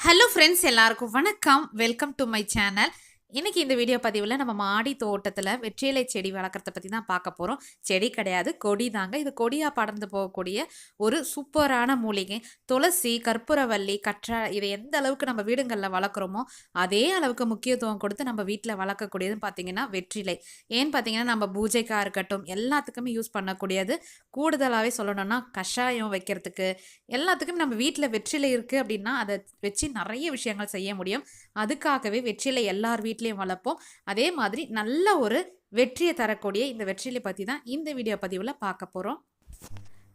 Hello friends எல்லாருக்கும் வணக்கம். Welcome to my channel இன்றைக்கி இந்த வீடியோ பதிவில் நம்ம மாடி தோட்டத்தில் வெற்றிலை செடி வளர்க்குறத பற்றி தான் பார்க்க போகிறோம் செடி கிடையாது கொடி தாங்க. இது கொடியாக படர்ந்து போகக்கூடிய ஒரு சூப்பரான மூலிகை. துளசி கற்பூரவல்லி கற்றாழை இதை எந்த அளவுக்கு நம்ம வீடுங்களில் வளர்க்குறோமோ அதே அளவுக்கு முக்கியத்துவம் கொடுத்து நம்ம வீட்டில் வளர்க்கக்கூடியதுன்னு பார்த்தீங்கன்னா வெற்றிலை. ஏன்னு பார்த்தீங்கன்னா நம்ம பூஜைக்காக இருக்கட்டும் எல்லாத்துக்குமே யூஸ் பண்ணக்கூடியது கூடுதலாகவே சொல்லணும்னா கஷாயம் வைக்கிறதுக்கு. எல்லாத்துக்குமே நம்ம வீட்டில் வெற்றிலை இருக்குது அப்படின்னா அதை வச்சு நிறைய விஷயங்கள் செய்ய முடியும். அதுக்காகவே வெற்றிலை எல்லார் வீட்லேயும் வளர்ப்போம். அதே மாதிரி நல்ல ஒரு வெற்றியை தரக்கூடிய இந்த வெற்றிலை பற்றி தான் இந்த வீடியோ பதிவில் பார்க்க போகிறோம்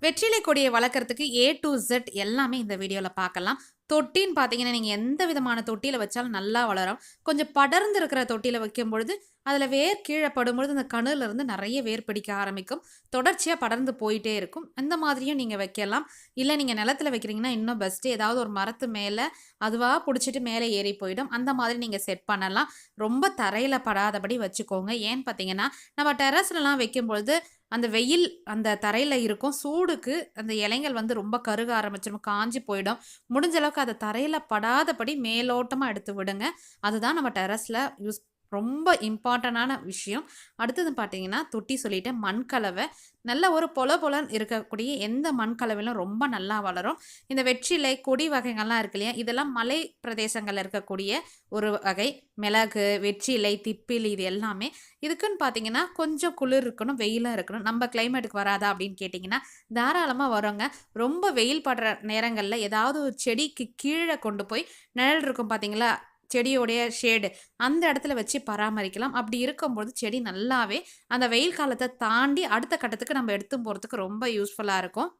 வெற்றிலை கொடியை வளர்க்குறதுக்கு ஏ டு ஜெட் எல்லாமே இந்த வீடியோவில் பார்க்கலாம். தொட்டின்னு பார்த்தீங்கன்னா நீங்கள் எந்த விதமான தொட்டியில் வச்சாலும் நல்லா வளரும். கொஞ்சம் படர்ந்து இருக்கிற தொட்டியில் வைக்கும் பொழுது அதில் வேர் கீழே படும்பொழுது அந்த கணுலேருந்து நிறைய வேர் பிடிக்க ஆரம்பிக்கும். தொடர்ச்சியாக படர்ந்து போயிட்டே இருக்கும். அந்த மாதிரியும் நீங்கள் வைக்கலாம். இல்லை நீங்கள் நிலத்துல வைக்கிறீங்கன்னா இன்னும் பெஸ்ட்டு ஏதாவது ஒரு மரத்து மேலே அதுவாக பிடிச்சிட்டு மேலே ஏறி போயிடும். அந்த மாதிரி நீங்கள் செட் பண்ணலாம். ரொம்ப தரையில் படாதபடி வச்சுக்கோங்க. ஏன்னு பார்த்தீங்கன்னா நம்ம டெரஸ்லலாம் வைக்கும்பொழுது அந்த வெயில் அந்த தரையில் இருக்கும். சூடுக்கு அந்த இலைங்கள் வந்து ரொம்ப கருக ஆரம்பிச்சிடும். காஞ்சி போயிடும். முடிஞ்ச அளவுக்கு அதை தரையில் படாதபடி மேலோட்டமாக எடுத்து விடுங்க. அதுதான் நம்ம டெரஸில் யூஸ் ரொம்ப இம்பார்ட்டண்டான விஷயம். அடுத்தது பார்த்தீங்கன்னா தொட்டி சொல்லிட்டேன் மண்கலவை நல்ல ஒரு பொல பொலன் இருக்கக்கூடிய எந்த மண்கலவையிலும் ரொம்ப நல்லா வளரும். இந்த வெற்றிலை கொடி வகைகள்லாம் இருக்கு இல்லையா? இதெல்லாம் மலை பிரதேசங்களில் இருக்கக்கூடிய ஒரு வகை. மிளகு வெற்றிலை திப்பிலி இது எல்லாமே. இதுக்குன்னு பார்த்தீங்கன்னா கொஞ்சம் குளிர் இருக்கணும் வெயிலும் இருக்கணும். நம்ம கிளைமேட்டுக்கு வராதா அப்படின்னு கேட்டிங்கன்னா தாராளமாக வருங்க. ரொம்ப வெயில் படுற நேரங்களில் ஏதாவது ஒரு செடிக்கு கீழே கொண்டு போய் நிழல் இருக்கும் பார்த்தீங்களா செடியோடைய ஷேடு அந்த இடத்துல வச்சு பராமரிக்கலாம். அப்படி இருக்கும்போது செடி நல்லாவே அந்த வெயில் காலத்தை தாண்டி அடுத்த கட்டத்துக்கு நம்ம எடுத்து போகிறதுக்கு ரொம்ப யூஸ்ஃபுல்லாக இருக்கும்.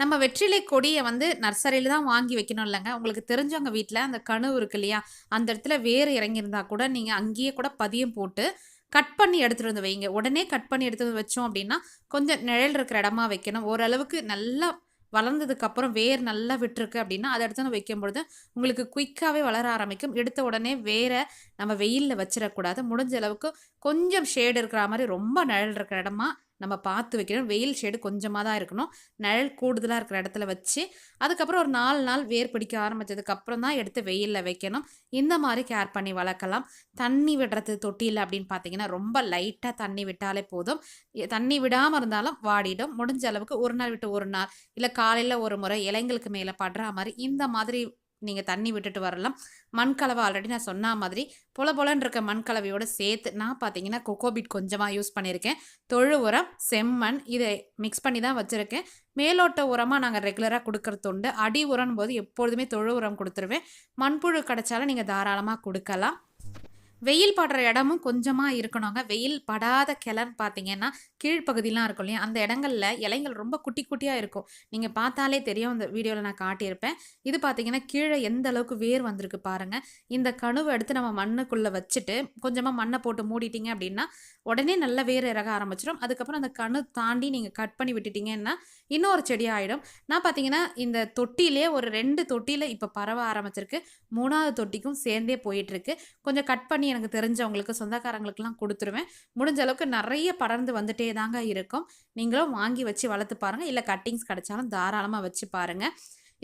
நம்ம வெற்றிலை கொடியை வந்து நர்சரியில் தான் வாங்கி வைக்கணும் இல்லைங்க. உங்களுக்கு தெரிஞ்சவங்க வீட்டில் அந்த கணு இருக்கு இல்லையா? அந்த இடத்துல வேறு இறங்கியிருந்தா கூட நீங்கள் அங்கேயே கூட பதியம் போட்டு கட் பண்ணி எடுத்துகிட்டு வந்து வைங்க. உடனே கட் பண்ணி எடுத்து வச்சோம் அப்படின்னா கொஞ்சம் நிழல் இருக்கிற இடமா வைக்கணும். ஓரளவுக்கு நல்லா வளர்ந்ததுக்கப்புறம் வேர் நல்லா விட்டுருக்கு அப்படின்னா அதை எடுத்து வந்து வைக்கும் பொழுது உங்களுக்கு குயிக்காகவே வளர ஆரம்பிக்கும். எடுத்த உடனே வேரை நம்ம வெயிலில் வச்சிடக்கூடாது. முடிஞ்ச அளவுக்கு கொஞ்சம் ஷேடு இருக்கிற மாதிரி ரொம்ப நிழல் இருக்கிற இடமா நம்ம பார்த்து வைக்கணும். வெயில் ஷேடு கொஞ்சமாக தான் இருக்கணும். நிழல் கூடுதலாக இருக்கிற இடத்துல வச்சு அதுக்கப்புறம் ஒரு நாலு நாள் வேர் பிடிக்க ஆரம்பித்ததுக்கப்புறம் தான் எடுத்து வெயிலில் வைக்கணும். இந்த மாதிரி கேர் பண்ணி வளர்க்கலாம். தண்ணி விடுறது தொட்டியில் அப்படின்னு பார்த்தீங்கன்னா ரொம்ப லைட்டாக தண்ணி விட்டாலே போதும். தண்ணி விடாமல் இருந்தாலும் வாடிடும். முடிஞ்ச அளவுக்கு ஒரு நாள் விட்டு ஒரு நாள் இல்லை காலையில் ஒரு முறை இலைங்களுக்கு மேலே படுற மாதிரி இந்த மாதிரி நீங்கள் தண்ணி விட்டுட்டு வரலாம். மண்கலவை ஆல்ரெடி நான் சொன்ன மாதிரி பொல பொலன்னு இருக்க மண்கலவையோடு சேர்த்து நான் பார்த்தீங்கன்னா கொக்கோபிட் கொஞ்சமாக யூஸ் பண்ணியிருக்கேன். தொழு உரம் செம்மண் இதை மிக்ஸ் பண்ணி தான் வச்சுருக்கேன். மேலோட்ட உரமாக நாங்கள் ரெகுலராக கொடுக்கறது உண்டு. அடி உரம் போது எப்பொழுதுமே தொழு உரம் கொடுத்துருவேன். மண்புழு கிடைச்சாலும் நீங்கள் தாராளமாக கொடுக்கலாம். வெயில் படுற இடமும் கொஞ்சமாக இருக்கணுங்க. வெயில் படாத கிளர்னு பார்த்தீங்கன்னா கீழ்ப்பகுதியெலாம் இருக்கும் இல்லையா? அந்த இடங்கள்ல இலைகள் ரொம்ப குட்டி குட்டியாக இருக்கும். நீங்கள் பார்த்தாலே தெரியும். அந்த வீடியோவில் நான் காட்டியிருப்பேன். இது பார்த்தீங்கன்னா கீழே எந்த அளவுக்கு வேர் வந்திருக்கு பாருங்கள் இந்த கணுவை எடுத்து நம்ம மண்ணுக்குள்ளே வச்சுட்டு கொஞ்சமாக மண்ணை போட்டு மூடிட்டீங்க அப்படின்னா உடனே நல்ல வேர் இறக ஆரம்பிச்சிடும். அதுக்கப்புறம் அந்த கணு தாண்டி நீங்கள் கட் பண்ணி விட்டுட்டீங்கன்னா இன்னொரு செடி ஆகிடும் நான் பார்த்தீங்கன்னா இந்த தொட்டிலே ஒரு ரெண்டு தொட்டியில் இப்போ பரவ ஆரம்பிச்சிருக்கு. மூணாவது தொட்டிக்கும் சேர்ந்தே போயிட்டுருக்கு கொஞ்சம் கட் பண்ணி எனக்கு தெரிஞ்சவங்களுக்கு சொந்தக்காரங்களுக்குலாம் கொடுத்துருவேன். முடிஞ்ச அளவுக்கு நிறைய படர்ந்து வந்துட்டே தாங்க இருக்கும். நீங்களும் வாங்கி வச்சு வளர்த்து பாருங்கள் இல்லை கட்டிங்ஸ் கிடைச்சாலும் தாராளமாக வச்சு பாருங்கள்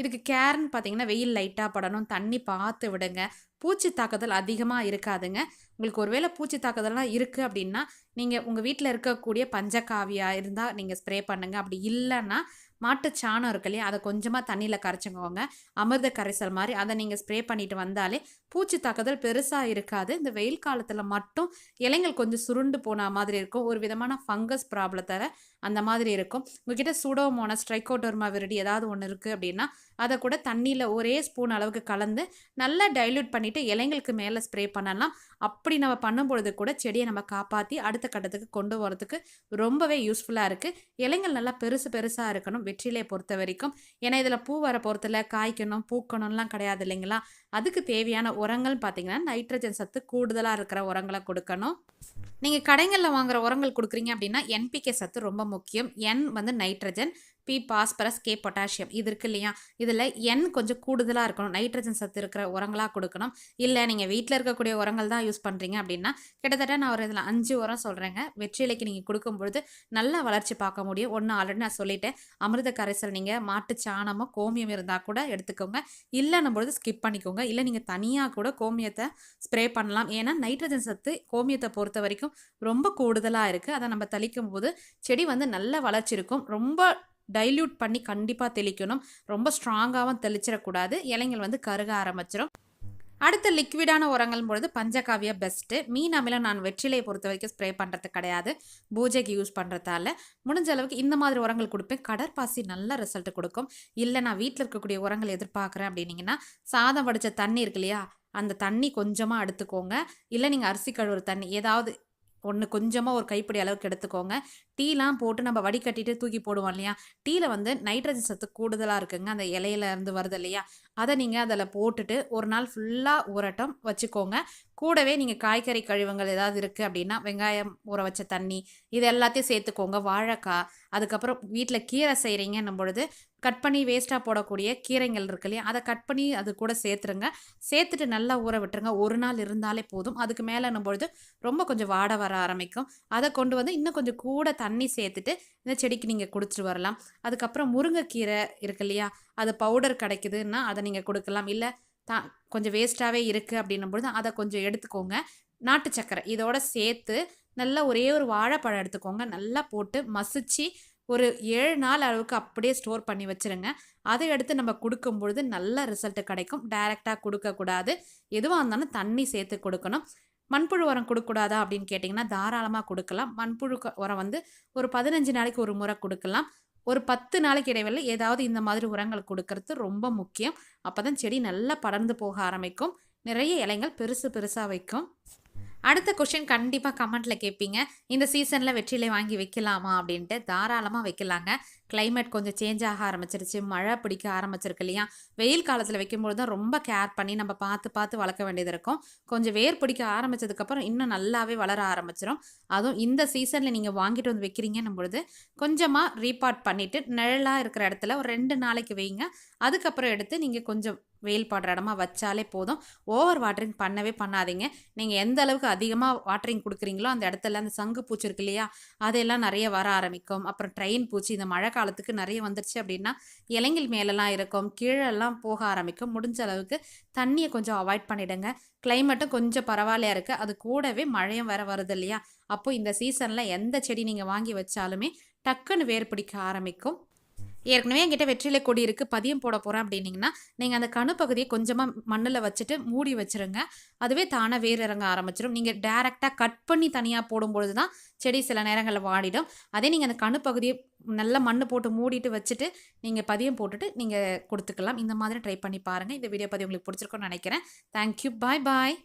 இதுக்கு கேர்ன்னு பார்த்தீங்கன்னா வெயில் லைட்டாக படணும். தண்ணி பார்த்து விடுங்க. பூச்சி தாக்குதல் அதிகமாக இருக்காதுங்க. உங்களுக்கு ஒருவேளை பூச்சி தாக்குதல்லாம் இருக்குது அப்படின்னா நீங்கள் உங்கள் வீட்டில் இருக்கக்கூடிய பஞ்சக்காவியாக இருந்தால் நீங்கள் ஸ்ப்ரே பண்ணுங்கள் அப்படி இல்லைன்னா மாட்டு சாணம் இருக்கு இல்லையா? அதை கொஞ்சமாக தண்ணியில் கரைச்சிக்கோங்க. அமிர்த கரைசல் மாதிரி அதை நீங்கள் ஸ்ப்ரே பண்ணிட்டு வந்தாலே பூச்சி தாக்குதல் பெருசாக இருக்காது. இந்த வெயில் காலத்தில் மட்டும் இலைகள் கொஞ்சம் சுருண்டு போன மாதிரி இருக்கும். ஒரு விதமான ஃபங்கஸ் ப்ராப்ளத்தை அந்த மாதிரி இருக்கும். உங்ககிட்ட சூடோமோனஸ் ட்ரைகோடர்மா விரடி ஏதாவது ஒன்று இருக்குது அப்படின்னா அதை கூட தண்ணியில் ஒரே ஸ்பூன் அளவுக்கு கலந்து நல்லா டைல்யூட் பண்ணிவிட்டு இலைங்களுக்கு மேலே ஸ்ப்ரே பண்ணலாம். அப்படி நம்ம பண்ணும்பொழுது கூட செடியை நம்ம காப்பாற்றி அடுத்த கட்டத்துக்கு கொண்டு வரதுக்கு ரொம்பவே யூஸ்ஃபுல்லாக இருக்குது இலைங்கள் நல்லா பெருசு பெருசாக இருக்கணும். வெற்றிலையை பொறுத்த வரைக்கும். ஏன்னா இதில் பூ வர பொறுத்தல காய்க்கணும் பூக்கணும்லாம் கிடையாது இல்லைங்களா? அதுக்கு தேவையான உரங்கள் பார்த்தீங்கன்னா நைட்ரஜன் சத்து கூடுதலாக இருக்கிற உரங்களை கொடுக்கணும். நீங்கள் கடைகளில் வாங்குற உரங்கள் கொடுக்குறீங்க அப்படின்னா என்பிகே சத்து ரொம்ப முக்கியம். என் வந்து nitrogen P phosphorus K potassium இது இருக்கு இல்லையா? இதில் எண் கொஞ்சம் கூடுதலாக இருக்கணும். நைட்ரஜன் சத்து இருக்கிற உரங்களாக கொடுக்கணும். இல்லை நீங்கள் வீட்டில் இருக்கக்கூடிய உரங்கள் தான் யூஸ் பண்ணுறீங்க அப்படின்னா கிட்டத்தட்ட நான் ஒரு இதில் அஞ்சு உரம் சொல்கிறேங்க வெற்றிலைக்கு நீங்கள் கொடுக்கும்பொழுது நல்லா வளர்ச்சி பார்க்க முடியும். ஒன்று ஆல்ரெடி நான் சொல்லிட்டேன். அமிர்த கரைசல் நீங்கள் மாட்டு சாணமோ கோமியம் இருந்தால் கூட எடுத்துக்கோங்க. இல்லைன்னும் பொழுது ஸ்கிப் பண்ணிக்கோங்க. இல்லை நீங்கள் தனியாக கூட கோமியத்தை ஸ்ப்ரே பண்ணலாம். ஏன்னா நைட்ரஜன் சத்து கோமியத்தை பொறுத்த வரைக்கும் ரொம்ப கூடுதலாக இருக்குது அதை நம்ம தளிக்கும் போது செடி வந்து நல்ல வளர்ச்சி இருக்கும் ரொம்ப டைல்யூட் பண்ணி கண்டிப்பாக தெளிக்கணும். ரொம்ப ஸ்ட்ராங்காகவும் தெளிச்சிடக்கூடாது. இலைங்கள் வந்து கருக ஆரம்பிச்சிடும் அடுத்த லிக்விடான உரங்கள் பொழுது பஞ்சகாவியா பெஸ்ட்டு மீன் அமிலம் நான் வெற்றிலையை பொறுத்த வரைக்கும் ஸ்ப்ரே பண்ணுறது கிடையாது. பூஜைக்கு யூஸ் பண்ணுறதால முடிஞ்ச அளவுக்கு இந்த மாதிரி உரங்கள் கொடுப்பேன். கடற்பாசி நல்ல ரிசல்ட் கொடுக்கும். இல்லை நான் வீட்டில் இருக்கக்கூடிய உரங்கள் எதிர்பார்க்குறேன் அப்படின்னீங்கன்னா சாதம் வடித்த தண்ணி இருக்கு இல்லையா? அந்த தண்ணி கொஞ்சமாக எடுத்துக்கோங்க. இல்லை நீங்கள் அரிசி கழுவுற தண்ணி ஏதாவது ஒன்று கொஞ்சமாக ஒரு கைப்பிடி அளவுக்கு எடுத்துக்கோங்க. டீலாம் போட்டு நம்ம வடிகட்டிட்டு தூக்கி போடுவோம் இல்லையா? டீயில் வந்து நைட்ரஜன் சத்து கூடுதலாக இருக்குங்க. அந்த இலையில இருந்து வருது இல்லையா? அதை நீங்கள் அதில் போட்டுட்டு ஒரு நாள் ஃபுல்லாக உரட்டம் வச்சுக்கோங்க. கூடவே நீங்கள் காய்கறி கழிவுங்கள் ஏதாவது இருக்குது அப்படின்னா வெங்காயம் ஊற வச்ச தண்ணி இது எல்லாத்தையும் சேர்த்துக்கோங்க. வாழைக்காய் அதுக்கப்புறம் வீட்டில் கீரை செய்கிறீங்கன்னும் பொழுது கட் பண்ணி வேஸ்ட்டாக போடக்கூடிய கீரைங்கள் இருக்கு இல்லையா? அதை கட் பண்ணி அது கூட சேர்த்துருங்க. சேர்த்துட்டு நல்லா ஊற விட்டுருங்க. ஒரு நாள் இருந்தாலே போதும். அதுக்கு மேலே பொழுது ரொம்ப கொஞ்சம் வாட வர ஆரம்பிக்கும். அதை கொண்டு வந்து இன்னும் கொஞ்சம் கூட தண்ணி சேர்த்துட்டு இந்த செடிக்கு நீங்கள் கொடுத்துட்டு வரலாம். அதுக்கப்புறம் முருங்கைக்கீரை இருக்கு இல்லையா? அது பவுடர் கிடைக்குதுன்னா அதை நீங்கள் கொடுக்கலாம். இல்லை தா கொஞ்சம் வேஸ்ட்டாகவே இருக்குது அப்படின்னும் பொழுது அதை கொஞ்சம் எடுத்துக்கோங்க. நாட்டு சக்கரை இதோட சேர்த்து நல்லா ஒரே ஒரு வாழைப்பழம் எடுத்துக்கோங்க. நல்லா போட்டு மசிச்சு ஒரு ஏழு நாள் அளவுக்கு அப்படியே ஸ்டோர் பண்ணி வச்சுருங்க. அதை எடுத்து நம்ம கொடுக்கும் பொழுது நல்ல ரிசல்ட்டு கிடைக்கும். டைரெக்டாக கொடுக்கக்கூடாது எதுவாக இருந்தாலும் தண்ணி சேர்த்து கொடுக்கணும். மண்புழு உரம் கொடுக்கக்கூடாதா அப்படின்னு கேட்டிங்கன்னா தாராளமாக கொடுக்கலாம். மண்புழு உரம் வந்து ஒரு பதினஞ்சு நாளைக்கு ஒரு முறை கொடுக்கலாம். ஒரு பத்து நாளைக்கு இடைவெளியில் ஏதாவது இந்த மாதிரி உரங்கள் கொடுக்கறது ரொம்ப முக்கியம். அப்போ தான் செடி நல்லா படர்ந்து போக ஆரம்பிக்கும். நிறைய இலைகள் பெருசு பெருசாக வைக்கும். அடுத்த கொஷின் கண்டிப்பாக கமெண்ட்டில் கேட்பீங்க. இந்த சீசனில் வெற்றிலை வாங்கி வைக்கலாமா அப்படின்ட்டு தாராளமாக வைக்கலாங்க. கிளைமேட் கொஞ்சம் சேஞ்ச் ஆக ஆரம்பிச்சிருச்சு. மழை பிடிக்க ஆரம்பிச்சிருக்கு இல்லையா? வெயில் காலத்தில் வைக்கும்போது தான் ரொம்ப கேர் பண்ணி நம்ம பார்த்து பார்த்து வளர்க்க வேண்டியது இருக்கும். கொஞ்சம் வேர் பிடிக்க ஆரம்பிச்சதுக்கப்புறம் இன்னும் நல்லாவே வளர ஆரம்பிச்சிடும் அதுவும் இந்த சீசனில் நீங்கள் வாங்கிட்டு வந்து வைக்கிறீங்கன்னும் பொழுது கொஞ்சமாக ரீபாட் பண்ணிவிட்டு நிழலாக இருக்கிற இடத்துல ஒரு ரெண்டு நாளைக்கு வைங்க. அதுக்கப்புறம் எடுத்து நீங்கள் கொஞ்சம் வெயில் படுற இடமா வச்சாலே போதும். ஓவர் வாட்டரிங் பண்ணவே பண்ணாதீங்க. நீங்கள் எந்த அளவுக்கு அதிகமாக வாட்டரிங் கொடுக்குறீங்களோ அந்த இடத்துல அந்த சங்கு பூச்சி இருக்கு இல்லையா? அதெல்லாம் நிறைய வர ஆரம்பிக்கும். அப்புறம் ட்ரெயின் பூச்சி இந்த மழை காலத்துக்கு நிறைய வந்துருச்சு அப்படின்னா இலைங்கள் மேலெல்லாம் இருக்கும் கீழெல்லாம் போக ஆரம்பிக்கும். முடிஞ்ச அளவுக்கு தண்ணியை கொஞ்சம் அவாய்ட் பண்ணிடுங்க. கிளைமேட்டும் கொஞ்சம் பரவாயில்லையா இருக்குது அது கூடவே மழையும் வேற வருது இல்லையா? அப்போது இந்த சீசனில் எந்த செடி நீங்கள் வாங்கி வச்சாலுமே டக்குன்னு வேர் பிடிக்க ஆரம்பிக்கும். ஏற்கனவே என்கிட்ட வெற்றிலை கொடி இருக்குது பதியம் போட போகிறேன் அப்படின்னிங்கன்னா நீங்கள் அந்த கணு பகுதியை கொஞ்சமாக மண்ணில் வச்சுட்டு மூடி வச்சுருங்க. அதுவே தானாக வேர் இறங்க ஆரம்பிச்சிடும் நீங்கள் டேரெக்டாக கட் பண்ணி தனியாக போடும்பொழுது தான் செடி சில நேரங்களில் வாடிடும். அதே நீங்கள் அந்த கணு பகுதியை நல்லா மண் போட்டு மூடிட்டு வச்சுட்டு நீங்கள் பதியம் போட்டுட்டு நீங்கள் கொடுத்துக்கலாம். இந்த மாதிரி ட்ரை பண்ணி பாருங்கள் இந்த வீடியோ பதிவு உங்களுக்கு பிடிச்சிருக்கோன்னு நினைக்கிறேன். தேங்க்யூ பாய் பாய்